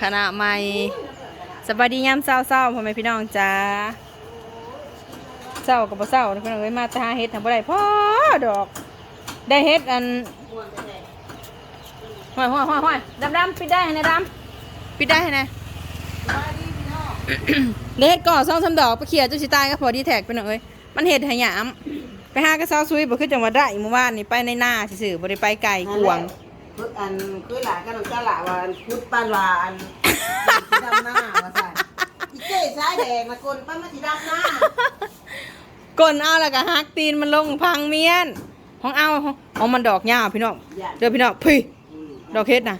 คณะใหม่สวัสดียามเช้าๆพ่อแม่พี่น้องจ้าเช้ากับบ่เช้าพี่น้องเอ้ยมาตาเฮ็ดทำบ่ได้พ่อดอก ได้เฮ็ดอันม่วนแท้ห้อยห้อยห้อยห้อยดำดำปิดได้ให้นะดำปิดได้ให้นะๆสบายดีพี่น้องได้เฮ็ดก่อสองสามดอกไปเขี่ยจุสิตายก็พอดีแท็กพี่น้องเอ้ยมันเฮ็ดห้หยาม ไปหากระเซาซุยบ่คือจังหวัดได้เมื่อวานนี่ไปในหน้าซื่อบ่ได้ไปไกลกวาง คืออันคือหลานก็น้องจ้าหลาว่าอันพุดปานว่าอันสิดำหน้าว่าซั่นอีเจ้สายแดงนะคนป้ามาสิดำหน้ากลนเอาแล้วก็หักตีนมันลงพังเมียนของเอาของมันดอกยาวพี่น้องเด้อพี่น้องพี่ ดอกเฮ็ดน่ะ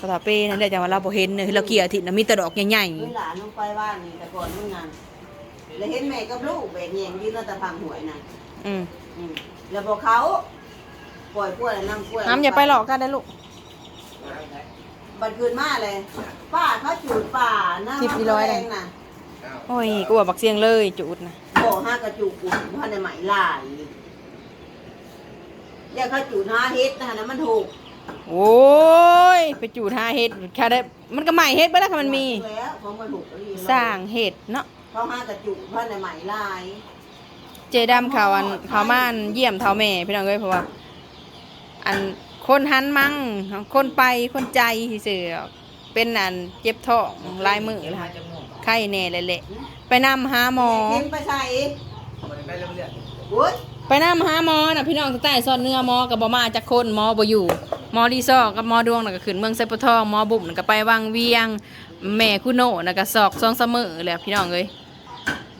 สถาเป้นั่นแหละจังว่าเราบ่เห็นเนยเราเกลียอาทิตย์น่ะมีแต่ดอกใหญ่เวลาน้องไปบ้านนี่แต่ก่อนมึงงานแล้วเห็นแม่กับลูกแบกแยงยืนแล้วแต่พังหวยน่ะๆอืม อืมแล้วบอกเขา ปล่อยกล้วยนั่งกล้วยน้ำอย่าไปหลอกกันนะลูก บัดคืนมาเลยป้าเขาจูดป่านะสิบอีร้อยเลย แงน่ะโอ้ยกูว่าบักเสียงเลยจูดนะบอกห้ากระจูดกุ่นพันในไหมลายเรียกเขาจูดห้าเฮ็ดนะนะมันถูกโอ้ยไปจูดหาเห็ดแค่ได้มันก็ใหม่เห็ดไปแล้วค่ะมันมี แล้วของมันถูกสร้างเห็ดเนาะเขาห้ากระจูดพันในไหมลาย เจดำเขาอันเขามาอันเยี่ยมเท่าแม่พี่น้องเอ้ยเพราะว่า อันคนหันมั่งคนไปคนใจซื่อๆเป็นอันเจ็บท้องลายมือละไข้แน่เลยแหละไปนำหาหมอเข็มไปใส่โอ้ยไปนำหาหมอน่ะพี่น้องตั้งแต่ซ่อนเนื้อหมอกับบ่มาจากคนหมอบ่อยู่หมอรีซอร์กับหมอดวงน่ะก็ขึ้นเมืองไซปทองหมอบุ่มน่ะก็ไปวังเวียง แม่คุโน่น่ะก็สอกซองเสมอแหล้วพี่น้องเอ้ย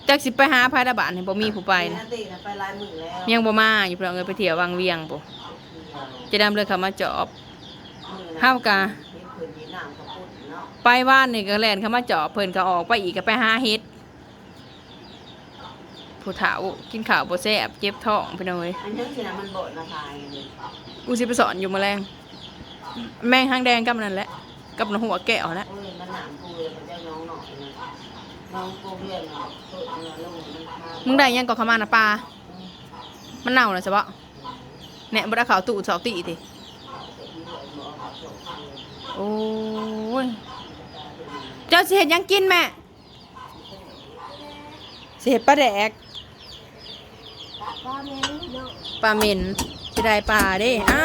จักสิไปหาพายาบาลให้บ่มีผู้ไปไปนะนะตีนะไปลายมือแล้วยังบ่มาอยู่พี่น้องเอ้ยไปเที่ยววังเวียงปุ จะดำเลยเข้ามาจอบเฮากะเห็นผืนเวียดนามกับปุ่นเนาะไปว่านนี่ก็แล่นเข้ามาจอบเพิ่นก็ออกไปอีกก็ไปหาเฮ็ดผู้เฒ่ากินข้าวบ่แซ่บเจ็บท้องพี่น้องเอ้ยอันนี้สินะมันโบดราคาอย่างนี้กูสิไปสอนอยู่แมลงแมงหางแดงกับนั่นแหละกับหนหัวแก้วแหละโอ้ยมันหนามกูเลยมันจะน้องหน่อยนะน้องกูเรียนเนาะเปิดเงินลงมันมามึงได้ยังก่อขมานะปลามันเน่าเลยใช่ปะ แหน่บ่ได้ข่าวตู่เสาตีติโอ้ย เจ้าสิเห็ดหยังกินแม่สิเห็ดปลาแดกป้าแม่เนาะปลาเหม็นสิได้ปลาเด้อ้า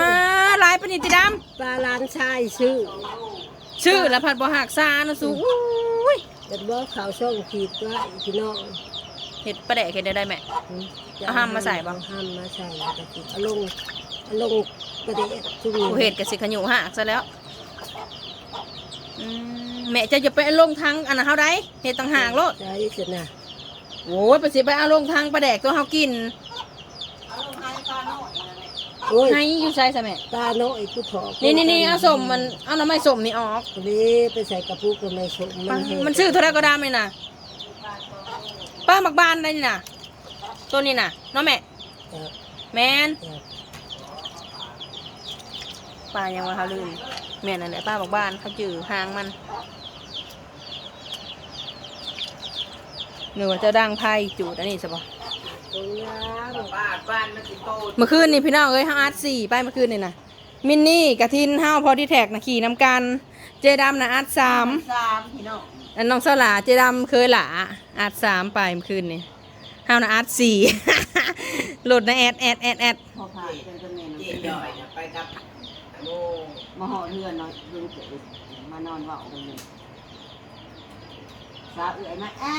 หลายปานนิติดปลาล้านชายชื่อำชื่อแล้วผัดบ่หักซานะสูอุ้ยเป็นบ่ข่าวช่องขีดว่าพี่น้อง เห็ดปลาแดกเห็ดได้ได้แม่ เอาห้ามมาใส่บ่ ห้ามมาใส่แต่คือเอาลงเอาลงประเดะทุกอย่างกูเห็ดกับสิขยูหักซะแล้วอืมแม่จะจะไปเอาลงทางอันนั้นเฮาได้เห็ดต่างหากโลดใช่สินะโอ้ยไปสิไปเอาลงทางปลาแดกตัวเฮากินโอ้ยให้อยู่ใส่ซะแม่ ตาโน้อยกูถอกนี่นี่นี่เอาสมมันเอาน้ำไม่สมนี่ออก นี่ไปใส่กระปุกกับไม่สมมันเห็มันซื้อเท่าไรก็ได้เลยนะ ป้าหมักบานได้นี่นะตัวนี้นะเน้องแม่ครับแมนครับป้ายังว่าเขาลืมแม่นั่นแหละป้าหมักบานเขาจือหางมันหรือว่าเจะดังไพ่จูดอันนี้ใช่ปะตรงน้ำบ้านบ้านมันสิโตเมื่อคืนนี่พี่น้องเอ้ยห้าอาร์ตสี่ไปเมื่อคืนนี่นะมินนี่กะทินห้าวพอดีแท็กนะขี่น้ำกัน เจดำนะอาร์ตสามสามพี่น้อง อันน้องสลาเจดำเคยหลาอาร์ตสามไปเมื่อคืนนี่ห้าวนะอาร์ตสี่โหลดนะแอดแอดแอดแอดพอผ่านเป็นกันเมนเจ๊ย่อยนะไปกับโมมาห่อเรือนเนาะลุงเก๋มานอนเว่ากันเลยสาวเอ๋ยมาอ่า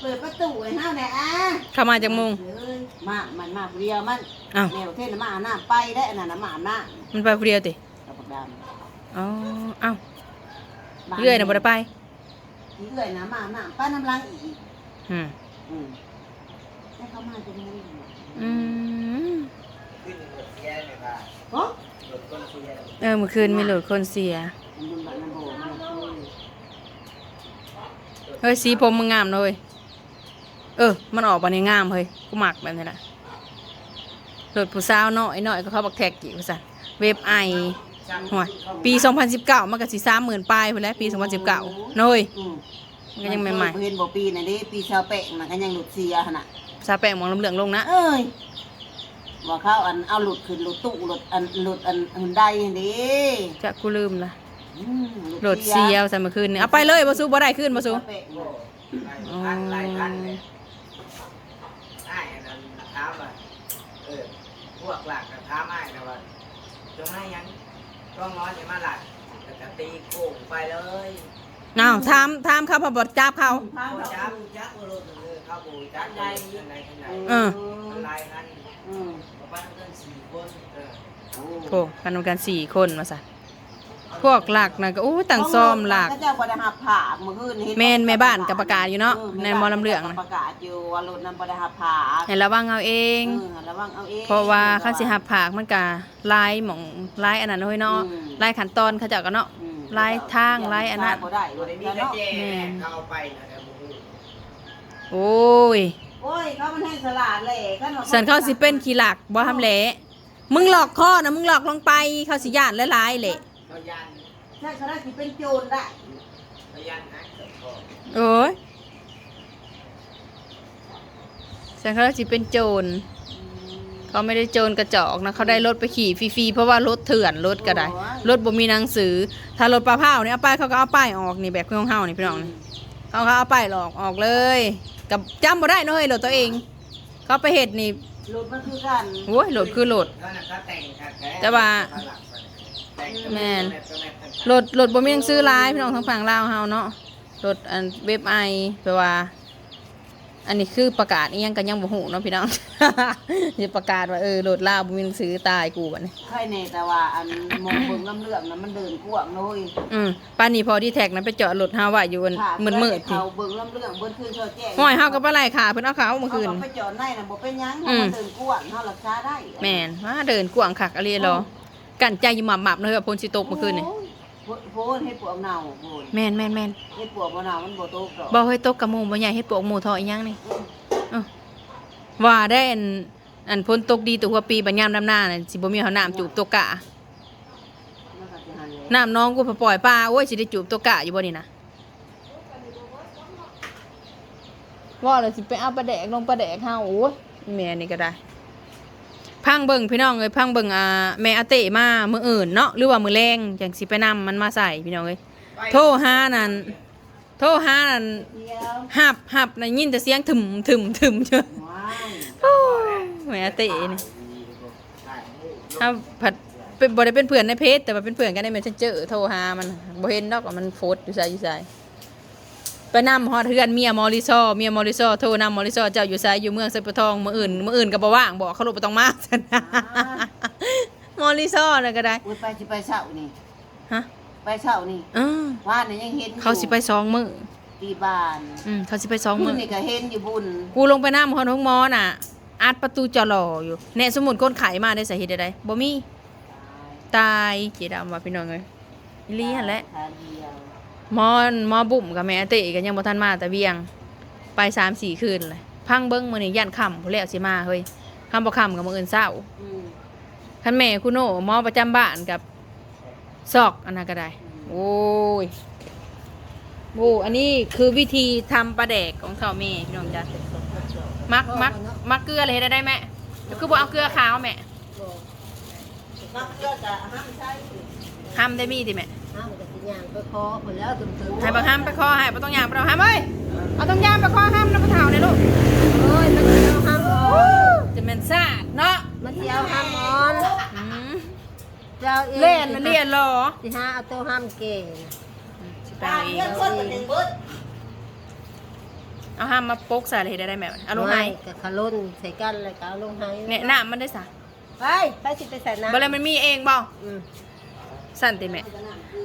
เปิดประตูไอ้ห้าวแน่อ่าเข้ามาจากมุงเอ้ยมามันมาผู้เรียวมันอ้าวแนวเทศน่ะมาอาบน้ำไปได้อันนั้นน่ะมาอาบน้มันไปผู้เดียวติำกับปากดำอ๋ออ้าวบ้าเรื่อยนะบ่ได้ไป อีเรื่อยนะมาอาป้าน้ำลังอีกอืมอืมให้เขามาจนนั้นอืมขึ้นรถเสียเลยค่ะโอ้รถก้นเสียเออเมื่อคืนมีโหลดคนเสียมันบุญบัตรมันโบมันช่วยเฮ้ยสีผมมึงงามเลยเออ มันออกมาในงามเฮ้ยกูหมักแบบนี้แหละโหลดผู้สาวน้อยน้อยก็เขาบักแท็กกี่ภาษาเว็บไอ หัวปี 2019 มันก็สิ30,000ปลายไปแหล้วปี 2019น้อยอืมมันก็ยังใหม่เห็นบ่ปีน่ะเด้ปีชาวแปะมันก็ยังหลุดเสียขนาดๆภาษาแปลงมองลำเหลืองลงนะ เอ้ยว่าเขาอันเอาหลุดขึ้นหลุดตู้หลุดอันหลุดอันหุ่นใดนี่จะกูลืมละอืมโหลดเซียวใส่เมื่อคืนนี่เอาไปเลยบ่สู้บ่ได้ขึ้นบ่สู้โอ้หลายพันหลายพันเลยไอ้อันนั้นถามว่าเออพวกหลักนะถามไอ้นะว่าจงให้ยัง ต้องน้อยจะมาหลักแต่ก็ตีโก่งไปเลยอ้าวถามถามเขาพอบ่จับเขาทางโอ้เขาจับจับโอ้โหเออเข้าบูจับใดยังไงยังไงเออลายนั้นอืมประมาณเกินสี่คนเออโอ้โธ่กันกันสี่คนมาซะ พวกหลักน่ะก็โอ้ยต่างซ่อมหลักเขาเจ้าบ่ได้หับผ่าเมื่อคืนเห็แม่นแม่บ้านก็ประกาศอยู่เนาะในหมอลำเรื่องน่ะประกาศอยู่ว่ารถนั้นบ่ได้หับผ่าให้ระวังเอาเองเออระวังเอาเองเพราะว่าคันสิหับผากมันก็ลายหม่องลายอันนั้นเฮ้ยเนาะอืมลายขั้นตอนเขาเจ้าก็เนาะอืมลายทางลายอันนั้นบ่ได้ตัวนี้มีกระเจเข้าไปนะแต่บูโอ้ยโอ้ยเขามันให้สลาดเลยคันว่าสันเขาสิเป็นขี้หลักบ่ทำแหละมึงหลอกข้อนะมึงหลอกลงไปเขาสิย่านหลายๆแหละ เขายันใช่เขาได้สิเป็นโจรได้เขายันนะเกิดก่อนโอ้ยสันเขาสิเป็นโจรเขาไม่ได้โจรกระจอกนะเขาได้รถไปขี่ฟรีๆเพราะว่ารถเถื่อนรถก็ได้รถบ่มีหนังสือ ถ้ารถปลาเผาเนี่ยเอาไปายเขาก็เอาป้ายออกนี่แบบของเฮานี่พี่น้องนี่เขาก็เอาป้ายหลอกออกเลยกับจำบ่ได้เนาะเฮ้ยรถตัวเอง เขาไปเฮ็ดนี่รถมันคือกันโอ้ยรถคือรถก็น่ะเขาแต่งค่ะแกแต่ว่าแต่ง แม่นต่ต่งรถรถบ่มีหนังสือหลายพี่น้องทางฝั่งลาวเฮาเนาะรถอันเว็บไอแปลว่า อันนี้คือประกาศอีหยังกันยังบ่ฮู้เนาะพี่น้องสิประกาศว่าเออรถลาวบ่มีหนังสือตายกูบัดนี้ใครแน่แต่ว่าอันมองเบิ่งลำเลืองน่ะมันเดินกว้างเลยอืมป่านนี้พอดีแท็กนั้นไปจอดรถเฮาไว้อยู่อันค่ะมืดๆพี่เขาเบิ่งลำเลืองเบิ่งคืนเช้าแจ้งห้อยเฮาก็บ่ไล่ขาเพิ่นเอาเขาเมื่อคืนเขาก็ไปจอดในน่ะบ่เป็นหยังอืมเขาเดินกว้างเฮารักษาได้แม่นว่าเดินกวางคักอะไรรอ กันใจอยู่หมับๆเลยว่าพลสิตกเมื่อคืนนี่โอ้ยโพนให้ปวกเน่าโพนแม่นแม่นแม่นให้ปวกบ่เน่ามันบ่ตกดอกบ่ให้ตกกับหมู่บ่ใหญ่ให้ปลวกหมู่ทออีหยังนี่เอ้าว่าได้อันอันพ้นตกดีตัวหัวปีบัญยามน้ำหน้าน่ะสิบ่มีเฮาน้ำจูบตัวกะมันก็สิหันเลยน้ำน้องกูปล่อยปลาโอ้ยสิได้จูบตัวกะอยู่บ่นี่นะว่าเลยสิไปเอาปลาแดกลงปลาแดกเฮาโอ้ยแม่นี่ก็ได้ พังเบิ่งพี่น้องเอ้ยพังเบิ่งอ่าแม่อาเตะมามื้ออื่นเนาะหรือว่ามื้อแรงจังสิไปนำมันมาใส่พี่น้องเอ้ยโทรหานั่นโทรหานั่นเดียวหับหับน่ะยินแต่เสียงถึมถึมถึมเจ้าว้ายโอ้ยแม่อาเตะนี่ถ้าผัดเป็นบ่ได้เป็นเพื่อนในเพจแต่ว่าเป็นเพื่อนกันในเมสเซนเจอร์โทรหามันบ่เห็นดอกว่ามันโพสต์อยู่ไสอยู่ไส ไปนำฮอดเฮือนเมียมอริซอเมียมอริซอโทรนำมอริซอเจ้าอยู่ไสอยู่เมืองไสปะทองมื้ออื่นมื้ออื่นก็บ่ว่างบอกเขาลงบ่ต้องมาซั่นนะมอริซอน่ะก็ได้อุ้ยไปสิไปเช้านี่ฮะไปเช้านี่เออว่านนี่ยังเห็นอยู่เขาสิไปสองมื้อตีบ้านอืมเขาสิไปสองคุมื้ณอนี่ก็เห็นอยู่บุญกูลงไปน้ำฮอนห้องหมอน่ะอัดประตูจอรออยู่แน่สมมุนคนไขมาได้สาเหตุใดๆบ่มีตายเจดำว่าพี่น้องเอ้ยอีหลีหั่นแหละทานเดียวห มอนหมอบุ่มกับแม่เตะกันยังบ่ทันมาแต่เวียง ไป3-4คืนเลยพังเบิ่งมื้อนี้ย่านค่ำผู้แล้วสิมาเฮ้ยค่ำบ่ค่ำกับมื้ออื่นเช้าอืมคันแม่คุณโน่หมอประจำบ้านกับซอกอันนั้นก็ได้ โอ้ยโอ้อันนี้คือวิธีทำปลาแดกของข้าวแม่พี่น้องจ้ะมักมักมักเกลืออะไรเฮ็ดได้ไหมคือบ่เอาเกลือขาวแม่นักเลือกจะห้ามใช้ ห้ามได้มีติแม่ห้ามกับสิย่างไปคอไปแล้วถึงถึงให้บักห้ามไปคอให้บ่ต้องยามบ่ต้องห้ามเอ้ยเอาต้องยามไปคอห้ามน้ำปลาเฒ่าเนี่ยลูกเอ้ยมันเที่ยวห้ามอ่อนจะแม่นซาดเนาะมันเที่ยวห้ามอ่อนอืมเจ้าเองเล่นน่ะเรียนเหรอสิหาเอาตัวห้ามเก่งสิไปเอาเองเอาห้ามมาปกใส่อะไรเฮ็ดได้ไหมเอาลงให้กับขลุ่นใส่กันเลยก็เอาลงให้เนี่ยน้ำมันได้ซะไปไปสิไปใส่น้ำบ่เลยมันมีเองบ่อืม สั่นติแม่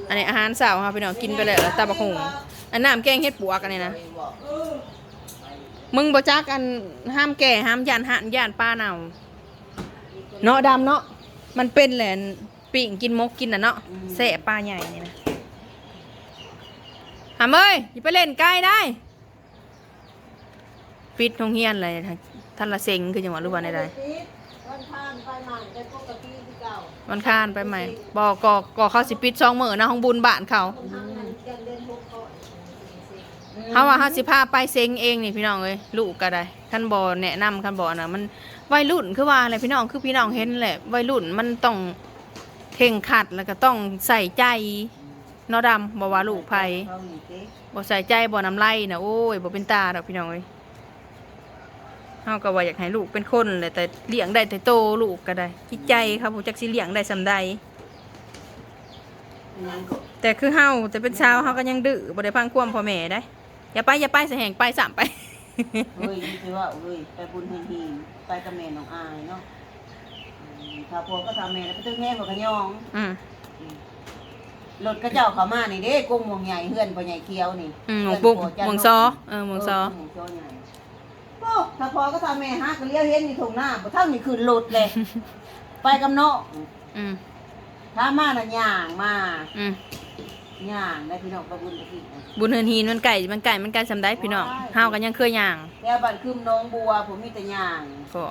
อันนี้อาหารสาร์ค่ะพี่น้องกินไปแล้วแล้วตาบักหงอันน้ำแกงเฮ็ดปวกอันนี้นะ มึงบ่จักอันห้ามแก่ห้ามย่านหันย่านป้าเน่าเนาะดำเนาะ มันเป็นแหละปิ่งกินมกกินน่ะเนาะแสบปลาใหญ่นี่นะหามเอ้ยอย่าไปเล่นใกล้ได้ปิดโรงเรียนเลยท่านละเซ็งคือจังหวะรู้ว่าใดๆวันทานไปใหม่เป็นปกติ มันคานไปใหม่บอกก็ก็เขาสิปิดช่องมือนะห้องบุญบ้านเขาเขาว่าเขาสิพาไปเซ็งเองนี่พี่น้องเอ้ยลูกก็ได้ขั้นบอแนะนำขั้นบอนะมันวัยรุ่นคือว่าอะไรพี่น้องคือพี่น้องเห็นแหละวัยรุ่นมันต้องเข่งขัดแล้วก็ต้องใส่ใจนอดำบ่ว่าลูกไผเขานี่เด้บ่ใส่ใจบ่น้ำไหลนะโอ้ยบ่เป็นตาดอกพี่น้องเอ้ย เฮาก็ว่าอยากให้ลูกเป็นคนแหละแต่เลี้ยงได้แต่โตลูกก็ได้จิตใจครับบ่จักสิเลี้ยงได้ซำใดยังก็แต่คือเฮาแต่เป็นชาวเฮาก็ยังดื้อบ่ได้พังความพ่อแม่ได้อย่าไปอย่าไปสิแหงไปสามไปเฮ้ยนี่คือว่าเฮ้ยไปบุญเฮงฮีไปกับแม่น้องอายเนาะอืมถ้าพวกก็ทำแม่แล้วไปตึ้งแห้งกว่ากระยองอืมรถกระเจ้าเขามานี่เด้กุ้งหมวงใหญ่เฮือนพ่อใหญ่เคี้ยวนี่อืมหมวงปุ๊กหมวงซอเออหมวงซอเหมวงซอใหญ่ โอ้ถ้าพอก็ทำแม่ฮะก็เลี้ยวเห็นอยู่ตรงหน้าบ่เท่านี่คือรถเลย ไปกับน้องอืมถ้ามาน่ะย่างมาอืมย่างได้พี่น้องไปบุญไปกินนะ บุญเฮือนฮีนมันไก่มันไก่มันไก่ซำได้พี่น้องเฮาก็ยังเคยย่างแล้วบัดคืมน้องบัว ผมมีแต่ย่างก็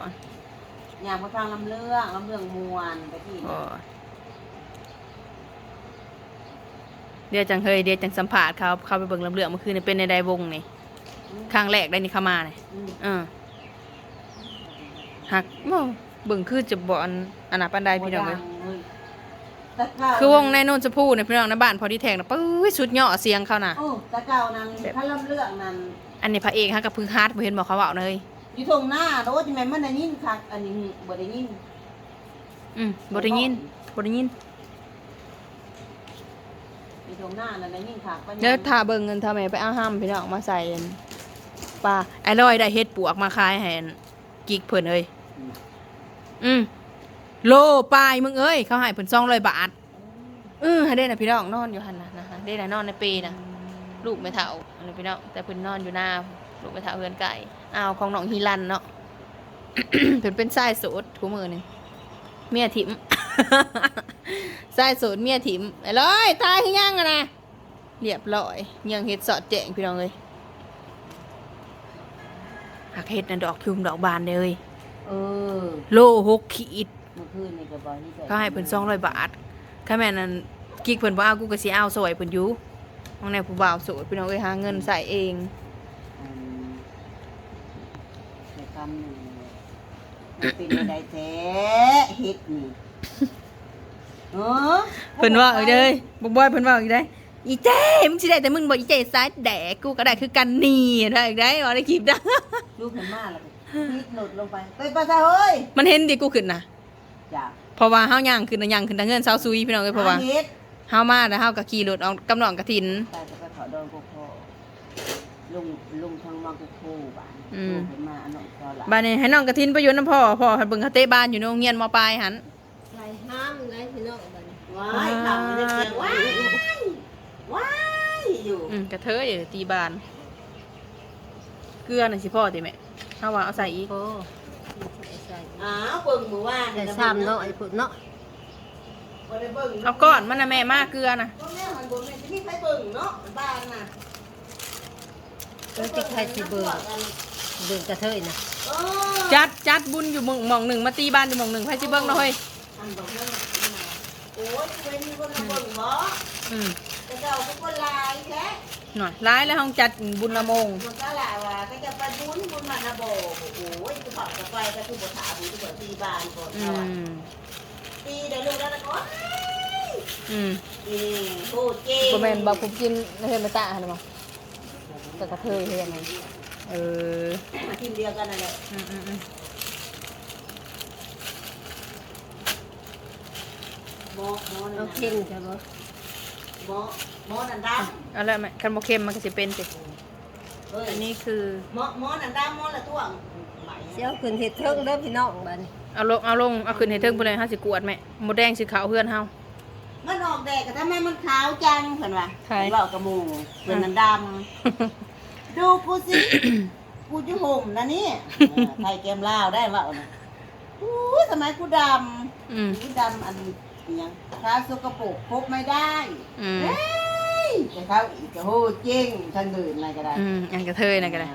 ย่างมาทางลำเรื่องลำเรื่องมวนไปที่ก็เดี๋ยวจังเฮยเดี๋ยวจังสัมภาษณ์เขาเขาไปเบิ่งลำเรื่องเมื่อคืนนี่เป็นในใดวงนี่ ครั้งแรกได้นี่เข้ามานี่อืมเออหักบ่เบิ่งคือจะบ่อันอันน่ะปานใดพี่น้องเอ้ยบ่ดัเลยแต่เก่าคือวงในโนนจะพูดในพี่น้องในบ้านพอดีแทงนะปื้ยสุดยอดเสียงเขาน่ะโอ้แต่เก่านั้นถ้าลำเรื่องนั้นอันนี้พระเอกฮะกับพึ่งฮาร์ดบ่เห็นบอกเขาเว้าเลยอยู่ตรงหน้าโน้ตแม่นมันได้ยินคักอันนี้บ่ได้ยินอืมบ่ได้ยินบ่ได้ยินอยู่ตรงหน้านั่นได้ยินคักปะเดี๋ยวถ้าเบิ่งเงินทำไมไปเอาห้ามพี่น้องมาใส่อัน ปลาไอ้ลอยได้เฮ็ดปวกมาขายให้อันกิกเพิ่นเอ้ยอืมโลปลายมึงเอ้ยเขาให้เพิ่น200บาทเออได้น่ะพี่น้องนอนอยู่หั่นน่ะนะฮะได้น่ะนอนในเปน่ะลูกไม่เท่าอันนี้พี่น้องแต่เพิ่นนอนอยู่หน้าลูกไม่เท่าเฮือนไก่อ้าวของน้องฮีรันเนาะเพิ่นเป็นสายโสดทุกมือนี่เมียถิมสายโสดเมียถิมไอ้ร้อยตายคือยังอะนะเรียบร้อยยังเฮ็ดสอดแจ้งพี่น้องเอ้ย หักเฮ็ดนั่นดอกพิมดอกบานเด้อเอ้ยเออโลหกขีดเมื่อคืนนี่ก็บ่นี่เขาให้เพิ่น200บาทถ้าแม่นนั้นกิ๊กเพิ่นบ่เอากูก็สิเอาซอยเพิ่นอยู่ห้องแนวผู้บ่าวโสดพี่น้องเอ้ยหาเงินใส่เองอืมแต่คำหนึ่งมันเป็นอะไรแท้เฮ็ดนี่เออเพิ่นว่าอีกเด้ยบอกบอยเพิ่นว่าอีกได้ อีเจ้มึงสิได้แต่มึงบอกอีเจ้ซ้ายแดกกูก็ได้คือกันนี่ได้อีกได้ว่าได้คลิปได้ลูกเห็นมาแล้วก็นิดหลุดลงไปไปปะซะเฮ้ยมันเห็นดิกูขึ้นน่ะจ้ะเพราะว่าเฮาย่างขึ้นน่ะย่างขึ้นทางเงินเซาซุยพี่น้องเอ้ยเพราะว่าหเฮ็ดเฮามาแล้วเฮาก็ขี่รถออกกำนองกระถิน ตายจะไปขอโดนกูโคลุงลุงทางมังกูโคบ้านอืม ลูกเห็นมาอันนั้นก็ละบ้านนี้ให้น้องกระถินไปอยู่นํพ่อพ่อให้เบิ่งเขาเตะบ้านอยู่ในโรงเรียนมปลายหันไรห้ามไรพี่น้องบัดนี้ว้ายทำมันจะเสียงว้าย ว้ายอยู่อืมกระเทยอยู่ตีบ้าน เกลือน่ะสิพ่อติแม่เฮาว่าเอาใส่อีกโอ้ใส่อ้าวเบิ่งมือว่าใส่ซ้ำเนาะไอ้พุ่นเนาะบ่ได้เบิ่งเอาก้อนมันน่ะแม่มาเกลือน่ะบ่แม่มันบ่แม่นสิมีใครเบิ่งเนาะบ้านน่ะเออจะใครสิเบิ่งเบิ่งกระเทยนะเออจัดจัดบุญอยู่หม่องหม่องหนึ่งมาตีบ้านอยู่หม่องหนึ่งไผสิเบิ่งเนาะเฮ้ยอันบอกนั่นน่ะนี่น่ะโอ้ยเว้นมีคนมาเบิ่งบ่อืมแต่ เจ้าก็คนหลายแท้หน่อยร้ายแล้วห้องจัดบุญละโมงมันก็หลายว่าก็จะไปบุญบุญมันนะโบโอ้ยคือผักกับไฟก็คือบ่ถาบุญก็ตีบ้านก่อนอืเอาอะมตีได้ลูกแล้วนะก่อนอืมนี่โอ้เก่งบ่แม่นบ่ผมกินในเฮือนมาตาหั่นบ่แต่กระเทยเฮ็ดหยังเออมาทีมเดียวกันนั่นแหละอืมอืมอืมหมอหมอนั่เอานเข็มน่ะใช่บ่ หมอหมอนั่นดเอาละแม่คันบ่เค็มมันก็สิเป็นสิำเอ้ยอันนี้คือหมอหมอนั่นดำหมอละตัวไหมเสียวขึ้นเฮ็ดเทิงเด้อพี่น้องบัดนี้เอาลงเอาลงเอาขึ้นให้ถึงพุ่นเลย50กวดแม่หมดแดงสิขาวเฮือนเฮา มันออกแดดก็ทำไมมันขาวจังเพิ่นว่าใช่ เว้ากระมูเพิ่นนั่นดำดูกูสิ กูจะห่มนะนี่เออไทยเกมลาวได้ว่าเอานะอู้ยทำไมกูดอืมำกูดำอัน นี้ยังข้าสกปรกพบไม่ได้อืมเฮ้ยแต่เขาอีกจะโหเจ๊งทั้งเดินอะไรก็ได้อืมอันกระเทยนั่นก็ได้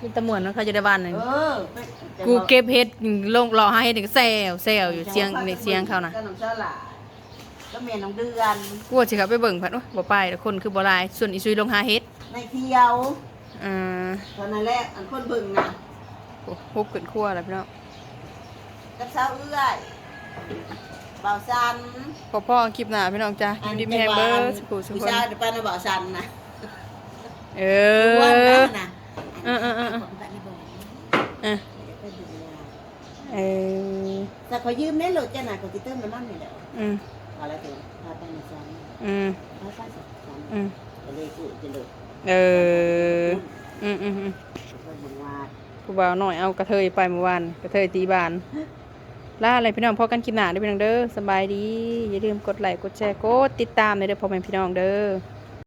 กินตะมวนเนาะเขาจะได้บ้านนึงเออไปจะกูเก็บเฮ็ดลงรอให้เฮ็ดนี่ก็แซวแซวอยู่เสียงในเสียงเขาน่ะก็น้ำเจ้าหลาก็เมียน้องเดือนกูว่าสิเขับไปเบิ่งพัดโอ๊ยบ่ไปแต่คนคือบ่หลายส่วนอีซุยลงหาเฮ็ดในเที่ยวอืมตอนนั้นแรกอันคนเบิ่งนะโอ้ฮุบขึ้นครัวแล้วพี่น้องกับสาวเอื้อย เบาซันพอพ่อคลิปหน้าพี่น้องจ้ากินดิมแฮมเบอร์สกูสุกผู้คนชายปานน่ะเบาซันนะเออ้วนอนะนะเออเออเออของบ้านในบ่อนอะเดี๋ยวไปดูแลเออแต่ขอยืมได้โหลดจ้ะน่ะก็สิเติมน้ำมันนี่แหละอืมเอาละเถอะพาไปในซันอืมพาไปซันอืมก็เลยกูจะเลยเอออืมอืมอืมเพิ่นบอกว่าผู้บ่าวหน่อยเอากระเทยไปเมื่อวานกระเทยตีบาน ล่าอะไรพี่น้องพอกันคลิปหน้าด้วยพี่น้องเด้อสบายดี อย่าลืมกดไลค์กดแชร์กดติดตามเลยเด้อพ่อแม่พี่น้องเด้อ